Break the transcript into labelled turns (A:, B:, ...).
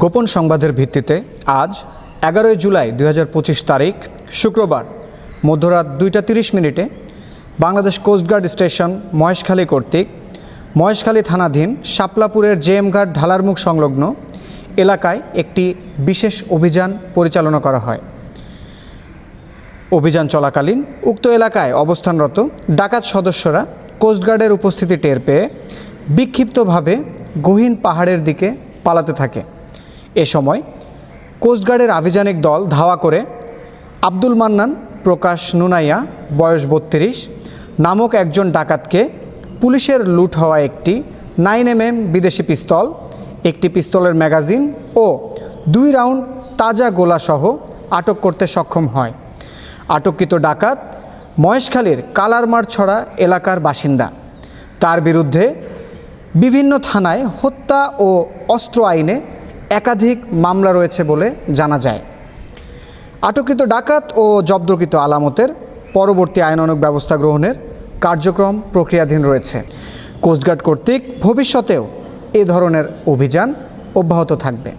A: গোপন সংবাদের ভিত্তিতে আজ এগারোই জুলাই দু হাজার পঁচিশ তারিখ, শুক্রবার, মধ্যরাত দুইটা তিরিশ মিনিটে বাংলাদেশ কোস্টগার্ড স্টেশন মহেশখালী কর্তৃক মহেশখালী থানাধীন শাপলাপুরের জেএমঘাট ঢালারমুখ সংলগ্ন এলাকায় একটি বিশেষ অভিযান পরিচালনা করা হয়। অভিযান চলাকালীন উক্ত এলাকায় অবস্থানরত ডাকাত সদস্যরা কোস্টগার্ডের উপস্থিতি টের পেয়ে বিক্ষিপ্তভাবে গহীন পাহাড়ের দিকে পালাতে থাকে। এ সময় কোস্টগার্ডের আভিযানিক দল ধাওয়া করে আব্দুল মান্নান, প্রকাশ নুনাইয়া, বয়স বত্রিশ, নামক একজন ডাকাতকে পুলিশের লুট হওয়া একটি নাইন এম এম বিদেশি পিস্তল, একটি পিস্তলের ম্যাগাজিন ও দুই রাউন্ড তাজা গোলাসহ আটক করতে সক্ষম হয়। আটককৃত ডাকাত মহেশখালীর কালারমার ছড়া এলাকার বাসিন্দা। তার বিরুদ্ধে বিভিন্ন থানায় হত্যা ও অস্ত্র আইনে একাধিক মামলা রয়েছে বলে জানা যায়। আটককৃত ডাকাত ও জব্দকৃত আলামতের পরবর্তী আইনানক ব্যবস্থা গ্রহণের কার্যক্রম প্রক্রিয়াধীন রয়েছে। কোস্টগার্ড কর্তৃক ভবিষ্যতেও এ ধরনের অভিযান অব্যাহত থাকবে।